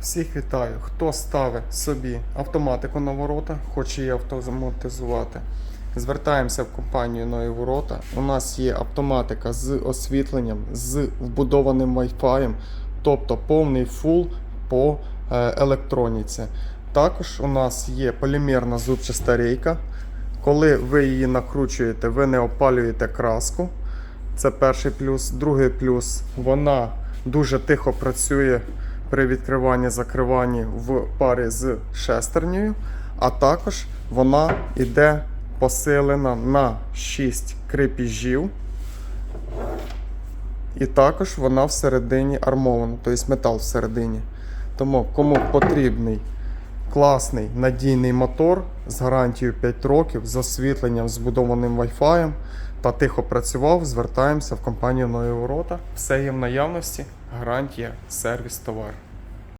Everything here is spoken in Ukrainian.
Всіх вітаю. Хто ставить собі автоматику на ворота, хоче її автоматизувати. Звертаємося в компанію Нові Ворота. У нас є автоматика з освітленням, з вбудованим Wi-Fi, тобто повний фул по е, електроніці. Також у нас є полімерна зубчаста рейка. Коли ви її накручуєте, ви не опалюєте краску. Це перший плюс. Другий плюс вона дуже тихо працює при відкриванні закриванні в парі з шестернею, а також вона йде посилена на 6 крепіжів. І також вона всередині армована, тобто метал всередині. Тому кому потрібний класний надійний мотор з гарантією 5 років, з освітленням, збудованим Wi-Fi та тихо працював, звертаємося в компанію Нові Ворота. Все є в наявності, гарантія, сервіс, товар.